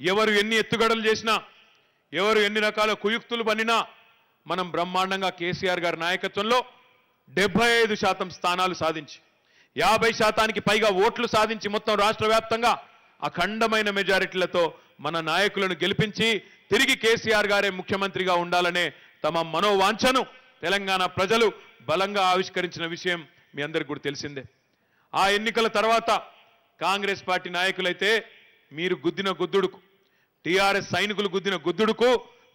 ఎవరు ఎన్ని ఎత్తుగడలు చేసినా ఎవరు ఎన్ని రకాల కుయుక్తులు పన్నినా మనం బ్రహ్మాండంగా కేసీఆర్ గారి నాయకత్వంలో డెబ్బై ఐదు శాతం స్థానాలు సాధించి యాభై శాతానికి పైగా ఓట్లు సాధించి మొత్తం రాష్ట్ర వ్యాప్తంగా అఖండమైన మెజారిటీలతో మన నాయకులను గెలిపించి తిరిగి కేసీఆర్ గారే ముఖ్యమంత్రిగా ఉండాలనే తమ మనోవాంఛను తెలంగాణ ప్రజలు బలంగా ఆవిష్కరించిన విషయం మీ అందరికీ కూడా తెలిసిందే. ఆ ఎన్నికల తర్వాత కాంగ్రెస్ పార్టీ నాయకులైతే మీరు గుద్దిన గుద్దుడుకు టీఆర్ఎస్ సైనికులు గుద్దిన గుద్దుడుకు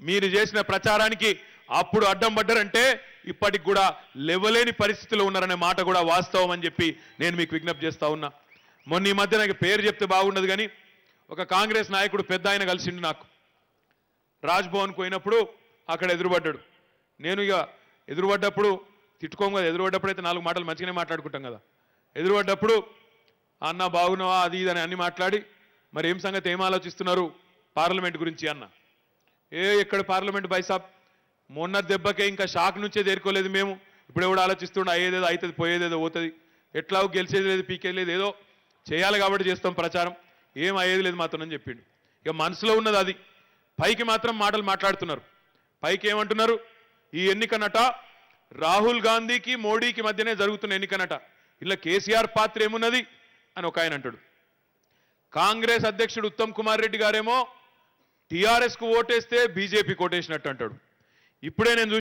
మీరు చేసిన ప్రచారానికి అప్పుడు అడ్డం పడ్డారంటే ఇప్పటికి కూడా లెవ్వలేని పరిస్థితిలో ఉన్నారనే మాట కూడా వాస్తవం అని చెప్పి నేను మీకు విజ్ఞప్తి చేస్తా ఉన్నా. మొన్న ఈ మధ్య నాకు పేరు చెప్తే బాగుండదు కానీ ఒక కాంగ్రెస్ నాయకుడు పెద్ద ఆయన కలిసిండు నాకు. రాజ్భవన్కు పోయినప్పుడు అక్కడ ఎదురుపడ్డాడు. నేను ఇక ఎదురుపడ్డప్పుడు తిట్టుకోము కదా ఎదురుపడ్డప్పుడు అయితే నాలుగు మాటలు మంచిగానే మాట్లాడుకుంటాం కదా. ఎదురుపడ్డప్పుడు అన్న బాగున్నావా అది ఇది అని అన్ని మాట్లాడి మరి ఏం సంగతి ఏం ఆలోచిస్తున్నారు? పార్లమెంట్ గురించి అన్న. ఏ ఎక్కడ పార్లమెంట్ బైసాబ్ మొన్న దెబ్బకే ఇంకా షాక్ నుంచే తేరుకోలేదు మేము. ఇప్పుడు ఎవడు ఆలోచిస్తుండే అయ్యేదేదో అవుతుంది పోయేదేదో పోతుంది. ఎట్లా గెలిచేది లేదు పీకేది లేదు ఏదో చేయాలి కాబట్టి చేస్తాం ప్రచారం. ఏం అయ్యేది లేదు మాత్రం అని చెప్పిండు. ఇక మనసులో ఉన్నది అది. పైకి మాత్రం మాటలు మాట్లాడుతున్నారు. పైకి ఏమంటున్నారు? ఈ ఎన్నికనట రాహుల్ గాంధీకి మోడీకి మధ్యనే జరుగుతున్న ఎన్నికనట. ఇలా కేసీఆర్ పాత్ర ఏమున్నది? అని ఒక ఆయన అంటాడు. కాంగ్రెస్ అధ్యక్షుడు ఉత్తమ్ కుమార్ రెడ్డి గారేమో టీఆర్ఎస్కు ఓటేస్తే బీజేపీ కోటేసినట్టు అంటాడు. ఇప్పుడే నేను చూసి